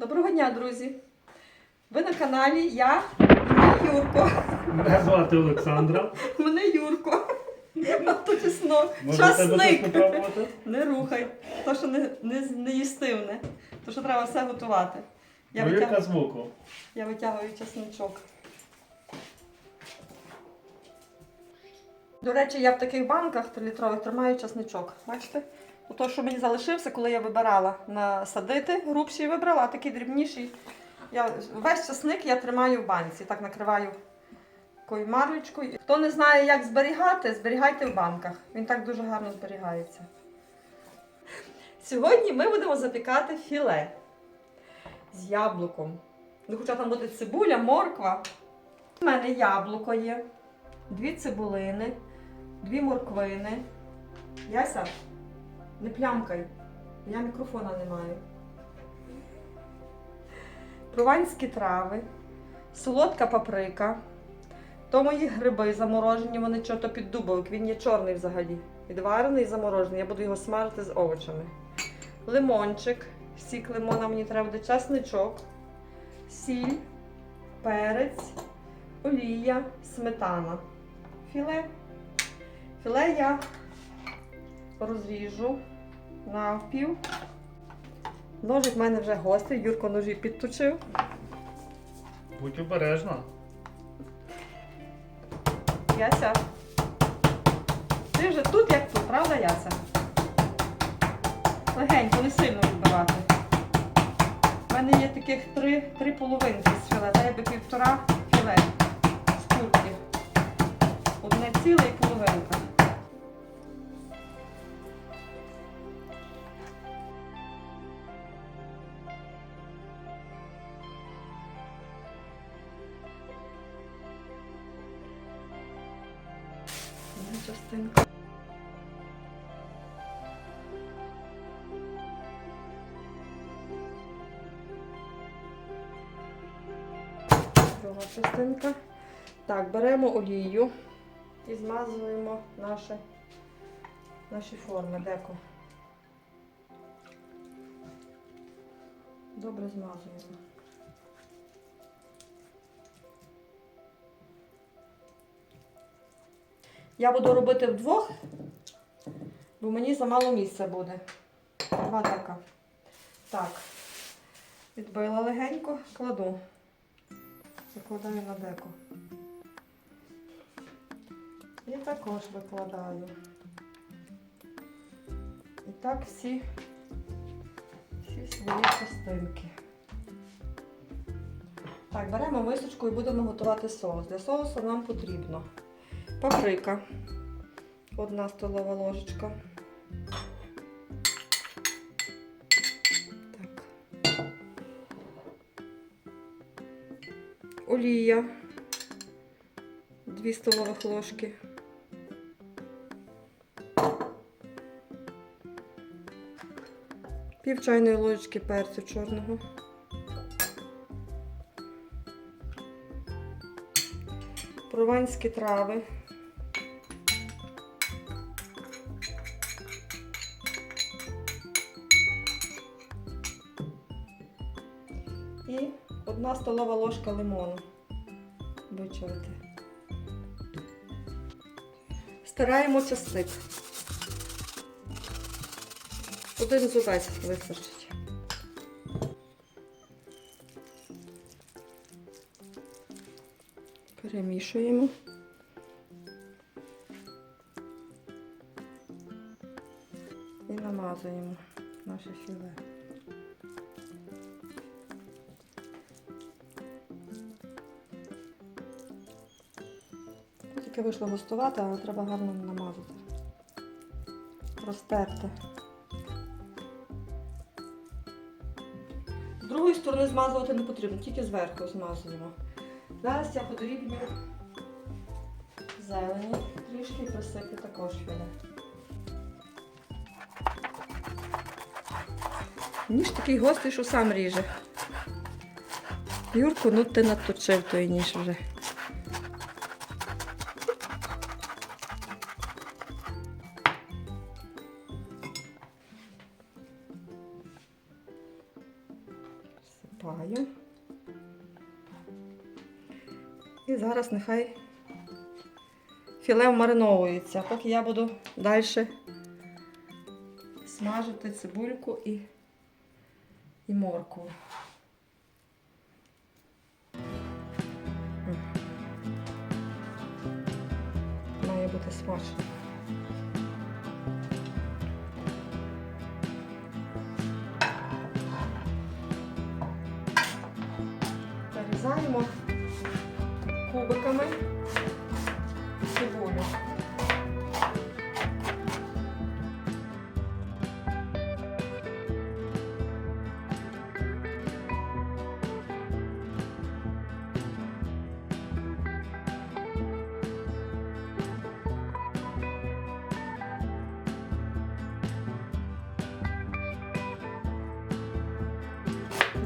Доброго дня, друзі! Ви на каналі я і Юрко. Мене звати Олександра. Мене Юрко. А то. Може тебе теж Часник. Не рухай. То, що не, не, не їстивне. То, що треба все готувати. Я, Ну, яка витяг... звуку? я витягую чесничок. До речі, я в таких банках трилітрових тримаю чесничок. Бачите? То, що мені залишився, коли я вибирала насадити, грубший вибрала, такий дрібніший. Я, весь чесник я тримаю в банці, так накриваю такою марлечкою. Хто не знає, як зберігати, зберігайте в банках. Він так дуже гарно зберігається. Сьогодні ми будемо запікати філе з яблуком. Ну, хоча там буде цибуля, морква. У мене яблуко є, дві цибулини, дві морквини. Яся, не плямкай, я мікрофона не маю. Прованські трави, солодка паприка. То мої гриби заморожені, вони чого-то під дубовик. Він є чорний взагалі. Відварений і заморожений. Я буду його смажити з овочами. Лимончик. Сік лимона мені треба буде часничок, сіль, перець, олія, сметана. Філе. Філе я розріжу навпів. Ножик в мене вже гострий, Юрко ножі підточив. Будь обережна. Яся. Ти вже тут, як тут, правда, Яся? Легенько, не сильно відбивати. У мене є таких три, три половинки з філе, та я би півтора філе з курки. Одне ціле і половинка. Друга частинка. Так, беремо олію і змазуємо наше, наші форми деко. Добре змазуємо. Я буду робити вдвох, бо мені замало місця буде. Два дека. Так, відбила легенько, кладу. Закладаю на деко. І також викладаю. І так всі, всі свої частинки. Так, беремо мисочку і будемо готувати соус. Для соусу нам потрібно паприка, одна столова ложечка. Олія, 2 столових ложки. Пів чайної ложечки перцю чорного. Прованські трави. І одна столова ложка лимону. Вичавити. Стираємо часник. Один зубець вистачить. Перемішуємо. І намазуємо наше філе. Тільки вийшло густувати, але треба гарно намазати. Розтерти. З другої сторони змазувати не потрібно, тільки зверху змазуємо. Зараз я подрібню зелені, трішки присиплю також філе. Ніж такий гострий, що сам ріже. Юрку, ну ти наточив той ніж вже. Висипаю. І зараз нехай філе мариновується, поки я буду далі смажити цибульку і, і моркву. Нарізаємо кубиками цибулю.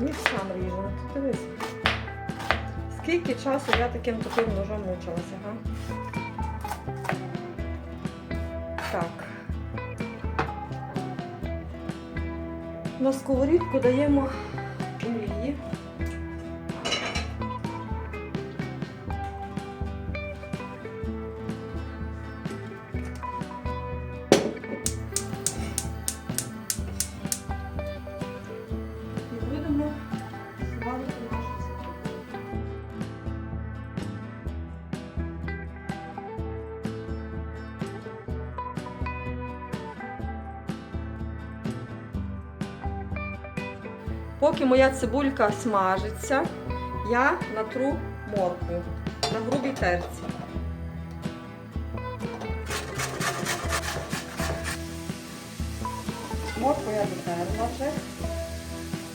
Ніж сам ріжу. Ти Дивись. Скільки часу я таким таким ножом мучилася, га? Так. На сковорідку даємо Поки моя цибулька смажиться, я натру моркву на грубій терці. Моркву я дотерла вже.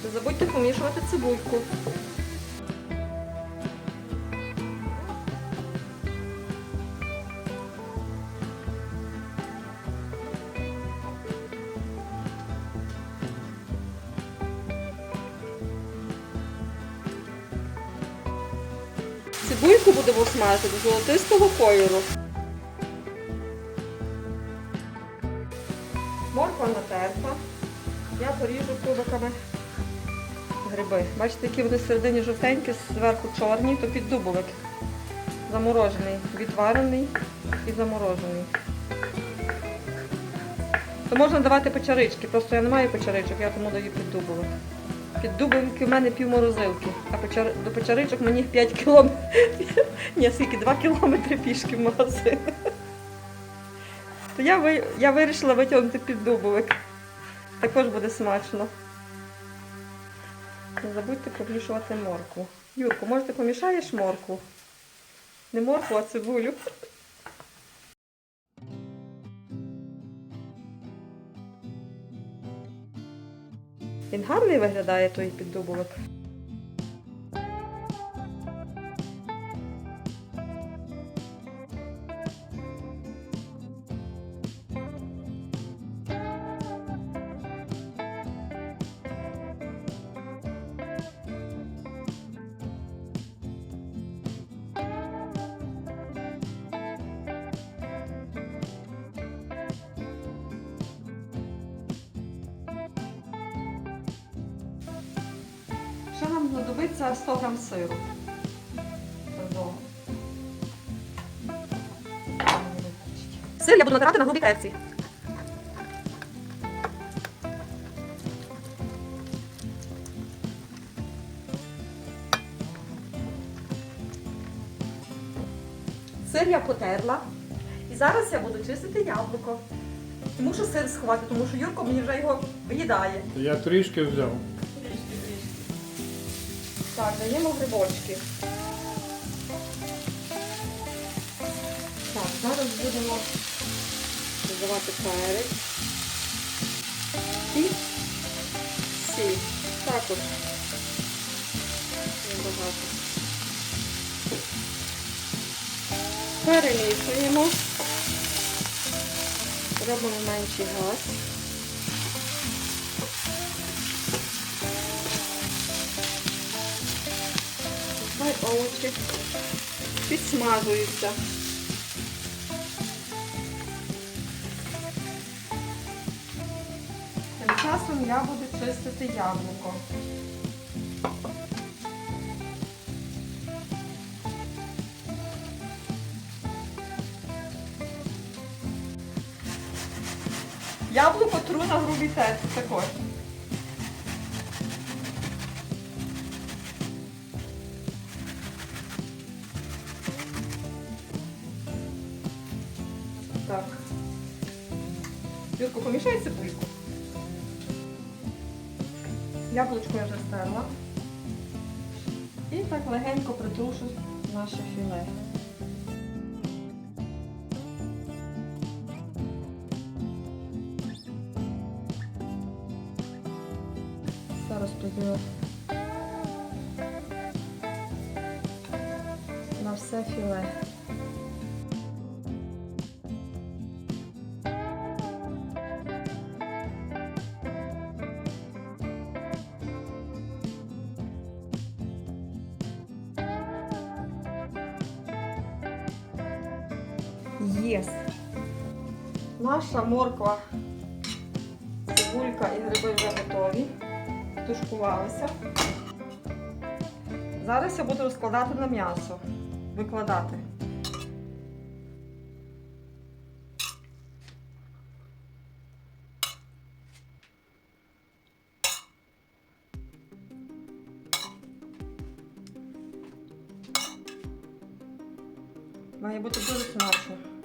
Не забудьте помішувати цибульку. Цибульку будемо смажити до золотистого кольору. Морква натерта. Я поріжу кубиками гриби. Бачите, які вони всередині жовтенькі, зверху чорні, то піддубовик. Заморожений, відварений і заморожений. То можна давати печерички, просто я не маю печеричок, я тому даю піддубовик. Піддубовики в мене пів морозилки, а до печеричок мені 5 кілометрів. Ні, скільки 2 кілометри пішки в магазин. То я, ви... я вирішила витягнути піддубовик. Також буде смачно. Не забудьте помішувати моркву. Юрку, може ти помішаєш моркву? Не моркву, а цибулю. Він гарний виглядає той піддубовик. Ще нам знадобиться 100 грам сиру. Сир я буду натирати на грубій терці. Сир я потерла. І зараз я буду чистити яблуко. Мушу сир сховати, тому що Юрко мені вже його виїдає. Я трішки взяв. Так, даємо грибочки. Так, зараз будемо додавати перець. І сіль. Також небагато. Перемішуємо. Робимо менший газ. овочі підсмажуються. Тим часом я буду чистити яблуко. Яблуко тру на грубій терці також. Яблучко я вже стерла. І так легенько притрушу наше філе. Все розподілю на все філе. Єс. Наша морква, цибулька і гриби вже готові. Тушкувалися. Зараз я буду розкладати на м'ясо. Викладати. Має бути дуже смачно.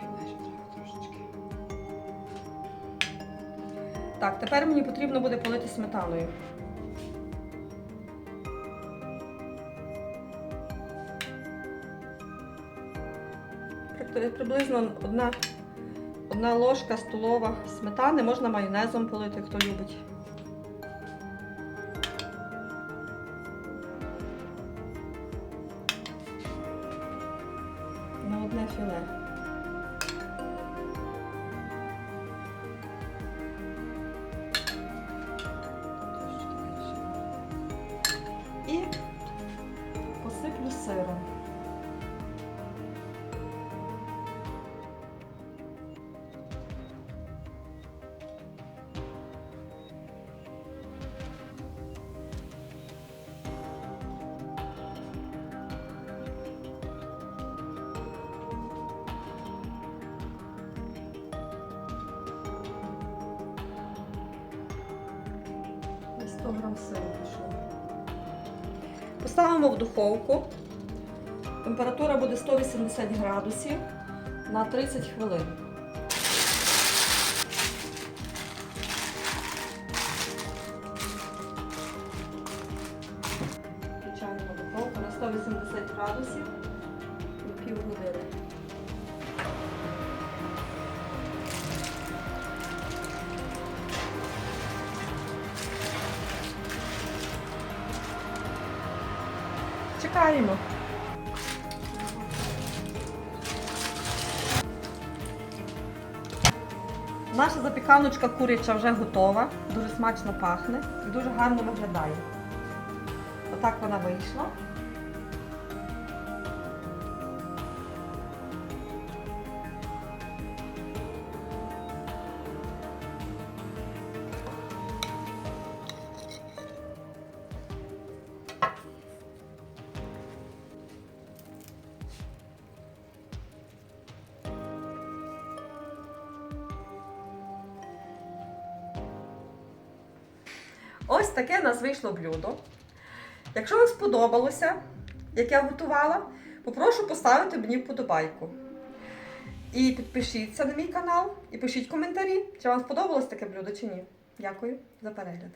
Філе ще треба трошечки. Так, тепер мені потрібно буде полити сметаною. Приблизно одна, одна ложка столова сметани, можна майонезом полити, хто любить. На одне філе. Десь 100 грам сиру пішло. Поставимо в духовку. Температура буде 180 градусів на 30 хвилин. Включаємо духовку на 180 градусів Чекаємо. Наша запіканочка куряча вже готова, дуже смачно пахне і дуже гарно виглядає. Отак вона вийшла. Ось таке у нас вийшло блюдо. Якщо вам сподобалося, як я готувала, попрошу поставити мені вподобайку. І підпишіться на мій канал і пишіть коментарі, чи вам сподобалось таке блюдо чи ні. Дякую за перегляд.